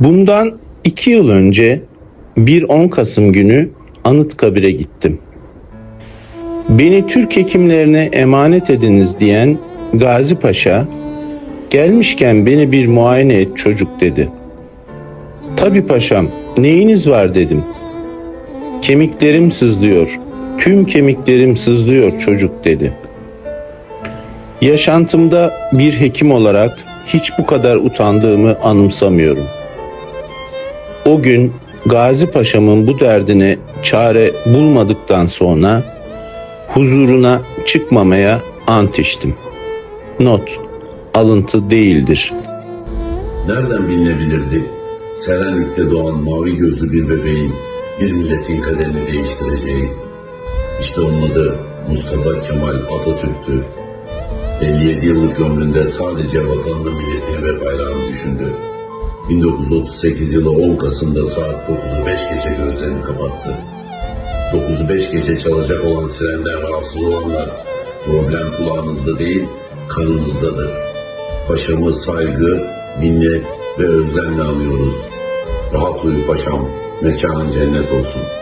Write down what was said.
Bundan iki yıl önce bir 10 Kasım günü Anıtkabir'e gittim. Beni Türk hekimlerine emanet ediniz diyen Gazi Paşa, gelmişken beni bir muayene et çocuk dedi. Tabi paşam, neyiniz var dedim. Kemiklerim sızlıyor, tüm kemiklerim sızlıyor çocuk dedi. Yaşantımda bir hekim olarak hiç bu kadar utandığımı anımsamıyorum. O gün Gazi Paşa'mın bu derdine çare bulmadıktan sonra huzuruna çıkmamaya ant içtim. Not, alıntı değildir. Nereden bilinebilirdi? Selanik'te doğan mavi gözlü bir bebeğin bir milletin kaderini değiştireceği. İşte onun adı Mustafa Kemal Atatürk'tü. 57 yıllık ömründe sadece vatanını, milletini ve bayrağını. 1938 yılı 10 Kasım'da saat 9'u 5 gece gözlerini kapattı. 9'u 5 gece çalacak olan sirenden rahatsız olanlar problem kulağınızda değil kanınızdadır. Paşamı saygı, minnet ve özlemle anıyoruz. Rahat uyu paşam, mekanın cennet olsun.''